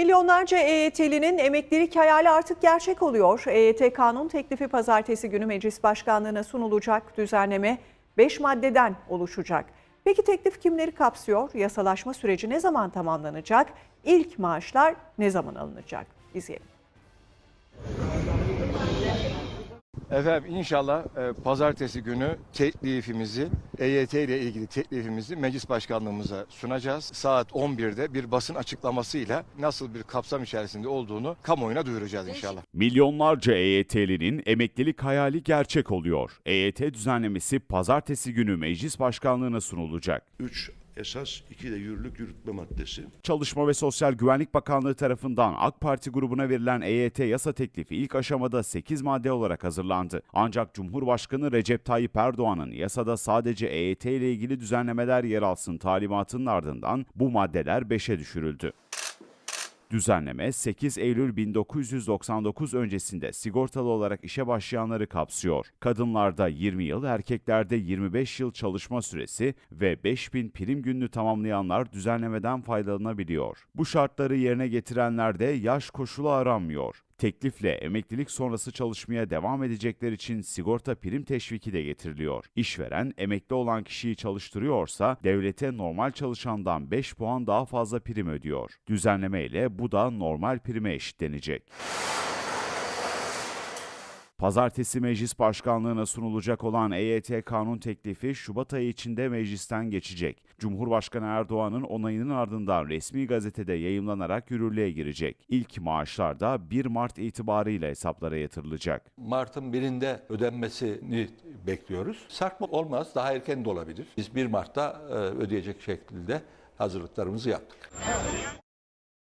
Milyonlarca EYT'linin emeklilik hayali artık gerçek oluyor. EYT kanun teklifi pazartesi günü meclis başkanlığına sunulacak düzenleme 5 maddeden oluşacak. Peki teklif kimleri kapsıyor? Yasalaşma süreci ne zaman tamamlanacak? İlk maaşlar ne zaman alınacak? İzleyelim. Efendim inşallah e, pazartesi günü teklifimizi, EYT ile ilgili teklifimizi meclis başkanlığımıza sunacağız. Saat 11'de bir basın açıklamasıyla nasıl bir kapsam içerisinde olduğunu kamuoyuna duyuracağız inşallah. Milyonlarca EYT'linin emeklilik hayali gerçek oluyor. EYT düzenlemesi pazartesi günü meclis başkanlığına sunulacak. 3 esas, 2 de yürürlük yürütme maddesi. Çalışma ve Sosyal Güvenlik Bakanlığı tarafından AK Parti grubuna verilen EYT yasa teklifi ilk aşamada 8 madde olarak hazırlandı. Ancak Cumhurbaşkanı Recep Tayyip Erdoğan'ın yasada sadece EYT ile ilgili düzenlemeler yer alsın talimatının ardından bu maddeler 5'e düşürüldü. Düzenleme 8 Eylül 1999 öncesinde sigortalı olarak işe başlayanları kapsıyor. Kadınlarda 20 yıl, erkeklerde 25 yıl çalışma süresi ve 5000 prim gününü tamamlayanlar düzenlemeden faydalanabiliyor. Bu şartları yerine getirenlerde yaş koşulu aranmıyor. Teklifle emeklilik sonrası çalışmaya devam edecekler için sigorta prim teşviki de getiriliyor. İşveren emekli olan kişiyi çalıştırıyorsa devlete normal çalışandan 5 puan daha fazla prim ödüyor. Düzenleme ile bu da normal prime eşitlenecek. Pazartesi meclis başkanlığına sunulacak olan EYT kanun teklifi Şubat ayı içinde meclisten geçecek. Cumhurbaşkanı Erdoğan'ın onayının ardından resmi gazetede yayımlanarak yürürlüğe girecek. İlk maaşlar da 1 Mart itibarıyla hesaplara yatırılacak. Mart'ın birinde ödenmesini bekliyoruz. Sarkma olmaz, daha erken de olabilir. Biz 1 Mart'ta e, ödeyecek şekilde hazırlıklarımızı yaptık.